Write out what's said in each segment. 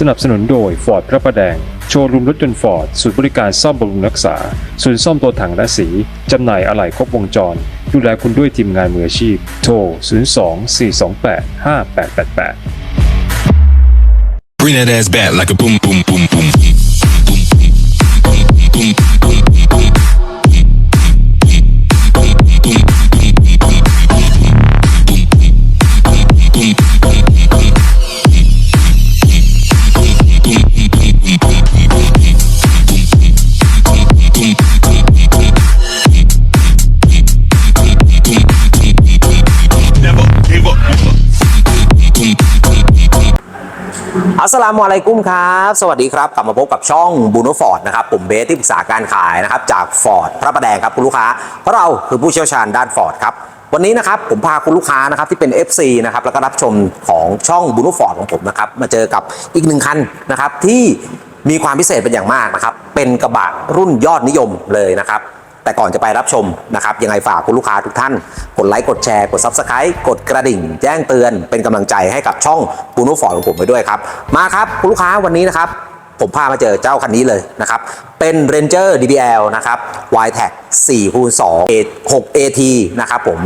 สนับสนุนโดย Ford พระประแดง โชว์รูมรถยนต์ฟอร์ดศูนย์บริการซ่อมบำรุงรักษา ศูนย์ซ่อมตัวถังและสี จำหน่ายอะไหล่ครบวงจร ดูแลคุณด้วยทีมงานมืออาชีพ โทร 02 428 5888 Bring that ass back like a boom, boom, boom, boom, boom, อัสสลามุอะลัยกุมครับ สวัสดีครับ กลับมาพบกับช่องบูโนฟอร์ดนะครับผมเบสที่ปรึกษาการขายนะครับจากฟอร์ดพระประแดงครับคุณลูกค้า เพราะเราคือผู้เชี่ยวชาญด้านฟอร์ดครับวันนี้นะครับผมพาคุณลูกค้านะครับที่เป็น FC นะครับแล้วก็รับชมของช่องบูโนฟอร์ดของผมนะครับมาเจอกับอีกหนึ่งคันนะครับที่มีความพิเศษเป็นอย่างมากนะครับเป็นกระบะรุ่นยอดนิยมเลยนะครับ แต่ก่อนจะไปรับชมนะครับยังไงฝากคุณลูกค้าทุกท่าน กดไลค์กดแชร์กด Subscribe กดกระดิ่ง แจ้งเตือนเป็นกำลังใจให้กับช่องปูนุฟอร์ของผมไปด้วยครับ มาครับคุณลูกค้าวันนี้นะครับ ผมพามาเจอเจ้าคันนี้เลยนะครับ เป็น Ranger DBL นะครับ y t e c 4คูณ2 6 AT นะครับผม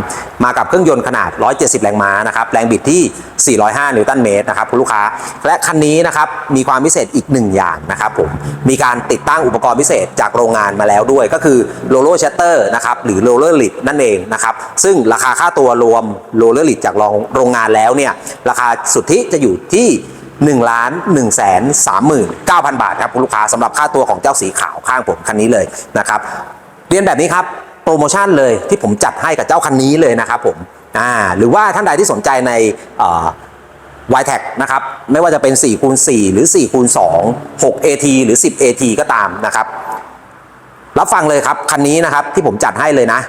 มากับเครื่องยนต์ขนาด 170 แรงม้านะครับ แรงบิดที่ 405 นิวตันเมตรนะครับคุณลูกค้า และคันนี้นะครับ มีความพิเศษอีกหนึ่งอย่างนะครับผม มีการติดตั้งอุปกรณ์พิเศษจากโรงงานมาแล้วด้วย ก็คือ r o l l e r Shutter นะครับ หรือ Roller Lid นั่นเองนะครับ ซึ่งราคาค่าตัวรวม Roller Lid จากโรงงานแล้วเนี่ย ราคาสุทธิจะอยู่ที่ 1ล้าน1แสน39,000บาทครับคุณลูกค้าสำหรับค่าตัวของเจ้าสีขาวข้างผมคันนี้เลยนะครับเรียนแบบนี้ครับโปรโมชั่นเลยที่ผมจัดให้กับเจ้าคันนี้เลยนะครับผมอ่าหรือว่าท่านใดที่สนใจในเอ่อ y t e c นะครับไม่ว่าจะเป็น4คูณ4หรือ4คูณ2 6 AT หรือ 10 AT ก็ตามนะครับ รับฟังเลยครับ คันนี้นะครับที่ผมจัดให้เลยนะ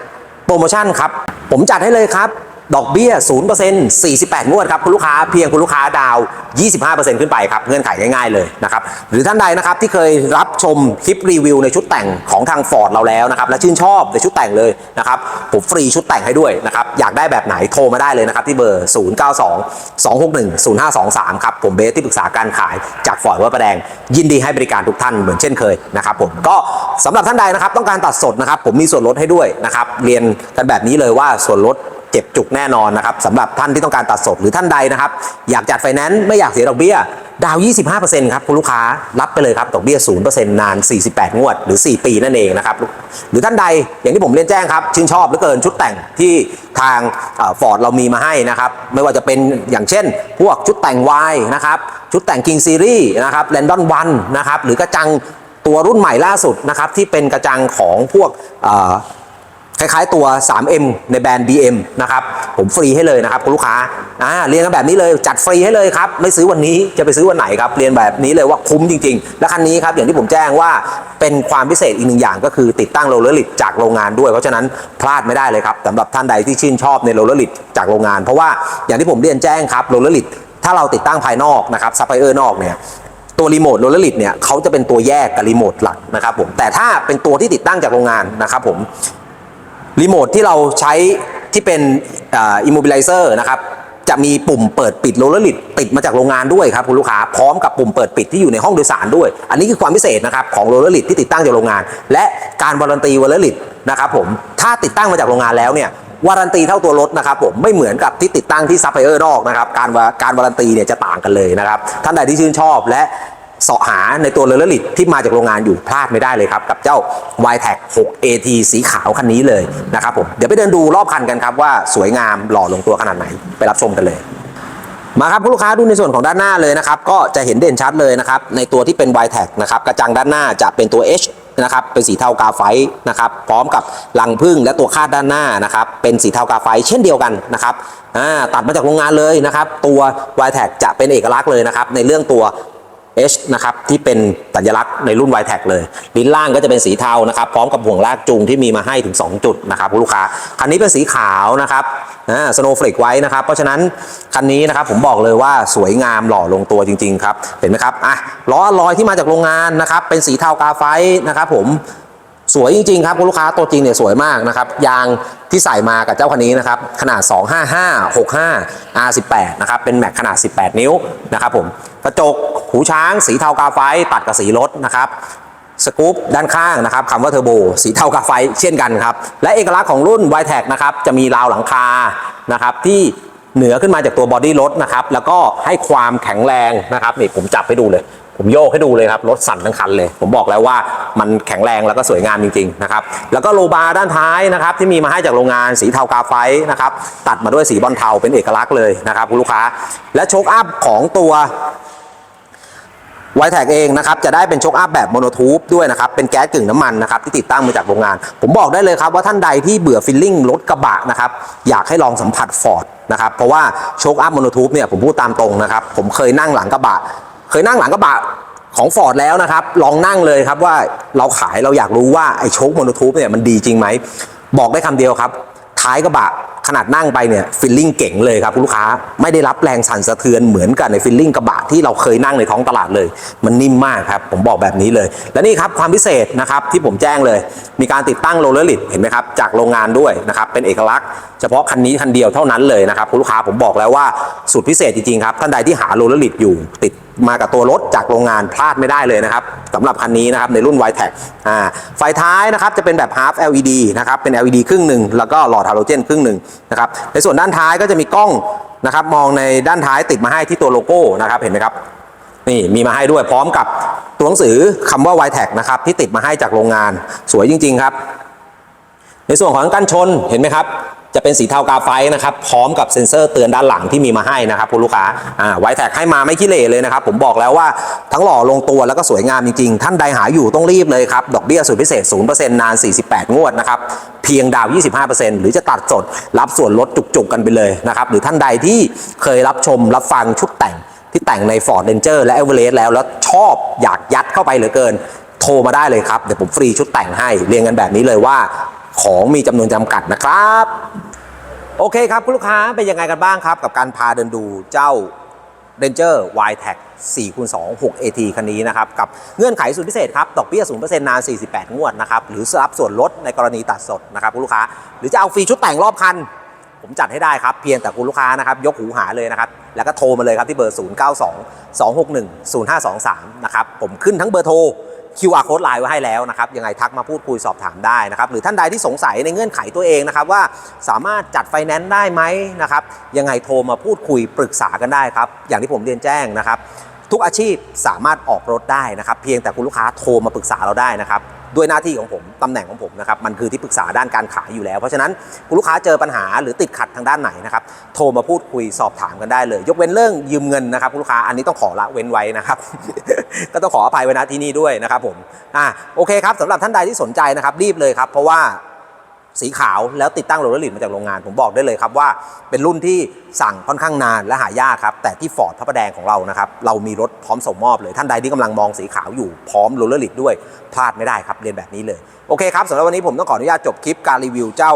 โปรโมชั่นครับ ผมจัดให้เลยครับ ดอกเบี้ย 0% 48 งวดครับ คุณลูกค้าเพียงคุณลูกค้าดาวน์25%ขึ้นไปครับ เงื่อนไขง่ายๆเลยนะครับ หรือท่านใดนะครับที่เคยรับชมคลิปรีวิวในชุดแต่งของทาง Ford เราแล้วนะครับ และชื่นชอบในชุดแต่งเลยนะครับ ผมฟรีชุดแต่งให้ด้วยนะครับ อยากได้แบบไหนโทรมาได้เลยนะครับ ที่เบอร์ 092 261 0523 ครับ ผมเบสที่ปรึกษาการขายจากฟอร์ดวัดประแดง ยินดีให้บริการทุกท่านเหมือนเช่นเคยนะครับผมก็สำหรับท่านใดนะครับต้องการตัดสดนะครับผมมีส่วนลดให้ด้วยนะครับเรียนกันแบบนี้เลยว่าส่วนลด เจ็บจุกแน่นอนนะครับสำหรับท่านที่ต้องการตัดสดหรือท่านใดนะครับ อยากจัดไฟแนนซ์ไม่อยากเสียดอกเบี้ย ดาว 25%ครับคุณลูกค้ารับไปเลยครับดอกเบี้ย 0%นาน 48 งวด หรือ 4 ปีนั่นเองนะครับหรือท่านใดอย่างที่ผมเรียนแจ้งครับ ชื่นชอบเหลือเกินชุดแต่งที่ทางฟอร์ดเรามีมาให้นะครับ ไม่ว่าจะเป็นอย่างเช่น พวกชุดแต่ง Y นะครับชุดแต่ง King Series นะครับแลนดอนวันนะครับหรือกระจังตัวรุ่นใหม่ล่าสุดนะครับที่เป็นกระจังของพวก คล้ายๆตัว 3M ในแบรนด์ BM นะครับ ผมฟรีให้เลยนะครับคุณลูกค้าอ่าเรียนกันแบบนี้เลยจัดฟรีให้เลยครับ ไม่ซื้อวันนี้จะไปซื้อวันไหนครับ เรียนแบบนี้เลยว่าคุ้มจริง ๆ และคันนี้ครับอย่างที่ผมแจ้งว่าเป็นความพิเศษอีกหนึ่งอย่างก็คือติดตั้งโรลเลอร์ลิดจากโรงงานด้วย เพราะฉะนั้นพลาดไม่ได้เลยครับสำหรับท่านใดที่ชื่นชอบในโรลเลอร์ลิดจากโรงงาน เพราะว่าอย่างที่ผมเรียนแจ้งครับโรลเลอร์ลิดถ้าเราติดตั้งภายนอกนะครับซัพพลายเออร์นอกเนี่ยตัวรีโมทโรลเลอร์ลิดเนี่ยเขาจะเป็นตัวแยกกับรีโมทหลักนะครับผมแต่ถ้าเป็นตัวที่ติดตั้งจากโรงงานนะครับผม รีโมทที่เราใช้ที่เป็นอิมโมบิลิเซอร์นะครับจะมีปุ่มเปิดปิดโรลเลอร์ลิดติดมาจากโรงงานด้วยครับคุณลูกค้าพร้อมกับปุ่มเปิดปิดที่อยู่ในห้องโดยสารด้วย อันนี้คือความพิเศษนะครับของโรลเลอร์ลิดที่ติดตั้งจากโรงงาน และการวารันตีโรลเลอร์ลิดนะครับผมถ้าติดตั้งมาจากโรงงานแล้วเนี่ยวารันตีเท่าตัวรถนะครับผมไม่เหมือนกับที่ติดตั้งที่ซัพพลายเออร์นอกนะครับการการวารันตีเนี่ยจะต่างกันเลยนะครับท่านใดที่ชื่นชอบและ เสาะหาในตัวเรลลิตที่มาจากโรงงานอยู่พลาดไม่ได้เลยครับ กับเจ้า y t e c 6 AT สีขาวคันนี้เลยนะครับผมเดี๋ยวไปเดินดูรอบคันกันครับว่าสวยงามหล่อลงตัวขนาดไหนไปรับชมกันเลยมาครับคุณลูกค้าดูในส่วนของด้านหน้าเลยนะครับก็จะเห็นเด่นชัดเลยนะครับในตัวที่เป็น y t e c นะครับกระจังด้านหน้าจะเป็นตัว H นะครับเป็นสีเทากาไฟต์นะครับพร้อมกับลังพึ่งและตัวคาดด้านหน้านะครับเป็นสีเทากาไฟต์เช่นเดียวกันนะครับตัดมาจากโรงงานเลยนะครับตัว y t e c จะเป็นเอกลักษณ์เลยนะครับในเรื่องตัว H นะครับที่เป็นสัญลักษณ์ในรุ่น y t e c เลย ลิ้นล่างก็จะเป็นสีเทานะครับ พร้อมกับห่วงลากจูงที่มีมาให้ถึง 2 จุดนะครับคุณลูกค้า คันนี้เป็นสีขาวนะครับสโนว์เฟลิกไว้นะครับ เพราะฉะนั้น คันนี้นะครับผมบอกเลยว่าสวยงามหล่อลงตัวจริง ๆ ครับ เห็นไหมครับอะล้อลอยที่มาจากโรงงานนะครับ เป็นสีเทากาไฟต์นะครับผม สวยจริงๆครับคุณลูกค้าตัวจริงเนี่ยสวยมากนะครับยางที่ใส่มากับเจ้าคันนี้นะครับขนาด 255 65 R18 นะครับเป็นแม็กขนาด 18 นิ้วนะครับผมกระจกหูช้าง สีเทากาไฟตัดกับสีรถนะครับสกู๊ปด้านข้างนะครับคำว่าเทอร์โบสีเทากาไฟเช่นกันครับ และเอกลักษณ์ของรุ่น y t e c นะครับจะมีราวหลังคานะครับที่เหนือขึ้นมาจากตัวบอดี้รถนะครับแล้วก็ให้ความแข็งแรงนะครับนี่ผมจับให้ดูเลย ผมโยกให้ดูเลยครับรถสั่นทั้งคันเลย ผมบอกแล้วว่ามันแข็งแรงแล้วก็สวยงามจริงๆนะครับแล้วก็โลบาร์ด้านท้ายนะครับที่มีมาให้จากโรงงานสีเทากาไฟนะครับตัดมาด้วยสีบอลเทาเป็นเอกลักษณ์เลยนะครับคุณลูกค้า และโชคอัพของตัวไวแท็กเองนะครับจะได้เป็นโชคอัพแบบโมโนทูบด้วยนะครับเป็นแก๊สกึ่งน้ำมันนะครับที่ติดตั้งมาจากโรงงาน ผมบอกได้เลยครับว่าท่านใดที่เบื่อฟิลลิ่งรถกระบะนะครับอยากให้ลองสัมผัสฟอร์ดนะครับเพราะว่าโชคอัพโมโนทูบเนี่ยผมพูดตามตรงนะครับผมเคยนั่งหลังกระบะ เคยนั่งหลังกระบะของฟอร์ดแล้วนะครับ ลองนั่งเลยครับว่าเราขายเราอยากรู้ว่าไอ้โชคโมโนทูปเนี่ยมันดีจริงไหม บอกได้คำเดียวครับ ท้ายกระบะขนาดนั่งไปเนี่ยฟิลลิ่งเก่งเลยครับคุณลูกค้าไม่ได้รับแรงสั่นสะเทือนเหมือนกับในฟิลลิ่งกระบะที่เราเคยนั่งในท้องตลาดเลย มันนิ่มมากครับ ผมบอกแบบนี้เลย และนี่ครับความพิเศษนะครับที่ผมแจ้งเลย มีการติดตั้งโรลเลอร์ลิดเห็นไหมครับจากโรงงานด้วยนะครับเป็นเอกลักษณ์เฉพาะคันนี้คันเดียวเท่านั้นเลยนะครับคุณลูกค้าผมบอกแล้วว่าสุดพิเศษจริงๆครับท่านใดที่หาโรลเลอร์ลิดอยู่ติดมากับตัวรถจากโรงงานพลาดไม่ได้เลยนะครับสำหรับคันนี้นะครับในรุ่น y t e c อ่าไฟท้ายนะครับจะเป็นแบบ half LED นะครับเป็น LED ครึ่งหนึ่งแล้วก็หลอดฮาโลเจนครึ่งหนึ่งนะครับในส่วนด้านท้ายก็จะมีกล้องนะครับมองในด้านท้ายติดมาให้ที่ตัวโลโก้นะครับเห็นไหมครับนี่มีมาให้ด้วยพร้อมกับตัวหนังสือคำว่า y t e c นะครับที่ติดมาให้จากโรงงานสวยจริง ๆ ครับ ในส่วนของกันชนเห็นไหมครับ จะเป็นสีเทากาไฟนะครับพร้อมกับเซ็นเซอร์เตือนด้านหลังที่มีมาให้นะครับคุณลูกค้าอ่าไวแท็กให้มาไม่ขี้เหร่เลยนะครับ ผมบอกแล้วว่าทั้งหล่อลงตัวแล้วก็สวยงามจริงๆ ท่านใดหาอยู่ต้องรีบเลยครับ ดอกเบี้ยสุดพิเศษ 0%นาน 48 งวดนะครับเพียงดาว 25%หรือจะตัดสดรับส่วนลดจุกๆกันไปเลยนะครับหรือท่านใดที่เคยรับชมรับฟังชุดแต่งที่แต่งใน Ford Ranger และ Everest แล้วแล้วชอบอยากยัดเข้าไปเหลือเกิน โทรมาได้เลยครับ เดี๋ยวผมฟรีชุดแต่งให้ เรียงกันแบบนี้เลยว่า ของมีจำนวนจำกัดนะครับ โอเคครับ คุณลูกค้าเป็นยังไงกันบ้างครับ กับการพาเดินดูเจ้า Ranger y t e c 4คูณ2 6 AT คันนี้นะครับ กับเงื่อนไขสุดพิเศษครับ ดอกเบี้ย 0%นาน 48 งวดนะครับ หรือรับส่วนลดในกรณีตัดสดนะครับคุณลูกค้า หรือจะเอาฟรีชุดแต่งรอบคัน ผมจัดให้ได้ครับ เพียงแต่คุณลูกค้านะครับ ยกหูหาเลยนะครับ แล้วก็โทรมาเลยครับที่เบอร์ 092 261 0523 นะครับผมขึ้นทั้งเบอร์โทร QR code ไลน์ไว้ให้แล้วนะครับยังไงทักมาพูดคุยสอบถามได้นะครับหรือท่านใดที่สงสัยในเงื่อนไขตัวเองนะครับว่าสามารถจัดไฟแนนซ์ได้ไหมนะครับยังไงโทรมาพูดคุยปรึกษากันได้ครับอย่างที่ผมเรียนแจ้งนะครับทุกอาชีพสามารถออกรถได้นะครับ เพียงแต่คุณลูกค้าโทรมาปรึกษาเราได้นะครับ ด้วยหน้าที่ของผมตำแหน่งของผมนะครับมันคือที่ปรึกษาด้านการขายอยู่แล้ว เพราะฉะนั้นคุณลูกค้าเจอปัญหาหรือติดขัดทางด้านไหนนะครับโทรมาพูดคุยสอบถามกันได้เลย ยกเว้นเรื่องยืมเงินนะครับคุณลูกค้าอันนี้ต้องขอละเว้นไว้นะครับ ก็ต้องขออภัยไว้นะที่นี่ด้วยนะครับผมอ่าโอเคครับสำหรับท่านใดที่สนใจนะครับรีบเลยครับเพราะว่า สีขาวแล้วติดตั้งโรลเลอร์ลิดมาจากโรงงาน ผมบอกได้เลยครับว่าเป็นรุ่นที่สั่งค่อนข้างนานและหายากครับ แต่ที่ฟอร์ดพระประแดงของเรานะครับ เรามีรถพร้อมส่งมอบเลย ท่านใดที่กำลังมองสีขาวอยู่พร้อมโรลเลอร์ลิดด้วยพลาดไม่ได้ครับเรียนแบบนี้เลย โอเคครับสำหรับวันนี้ผมต้องขออนุญาตจบคลิปการรีวิวเจ้า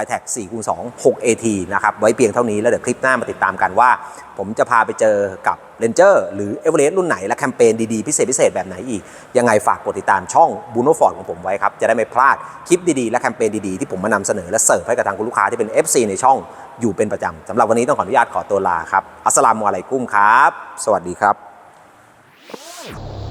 y t e c 4คูณ2 6 AT นะครับไว้เพียงเท่านี้แล้วเดี๋ยวคลิปหน้ามาติดตามกันว่า ผมจะพาไปเจอกับ Ranger หรือ Everest รุ่นไหน และแคมเปญดีๆ พิเศษพิเศษแบบไหนอีก ยังไงฝากกดติดตามช่อง b u n o Ford ของผมไว้ครับ จะได้ไม่พลาดคลิปดีๆ และแคมเปญดีๆ ที่ผมมานำเสนอและเสิร์ฟให้กับทางคุณลูกค้าที่เป็น FC ในช่องอยู่เป็นประจำสำหรับวันนี้ต้องขออนุญาตขอตัวลาครับอัสสลามุอะลัยกุมครับ สวัสดีครับ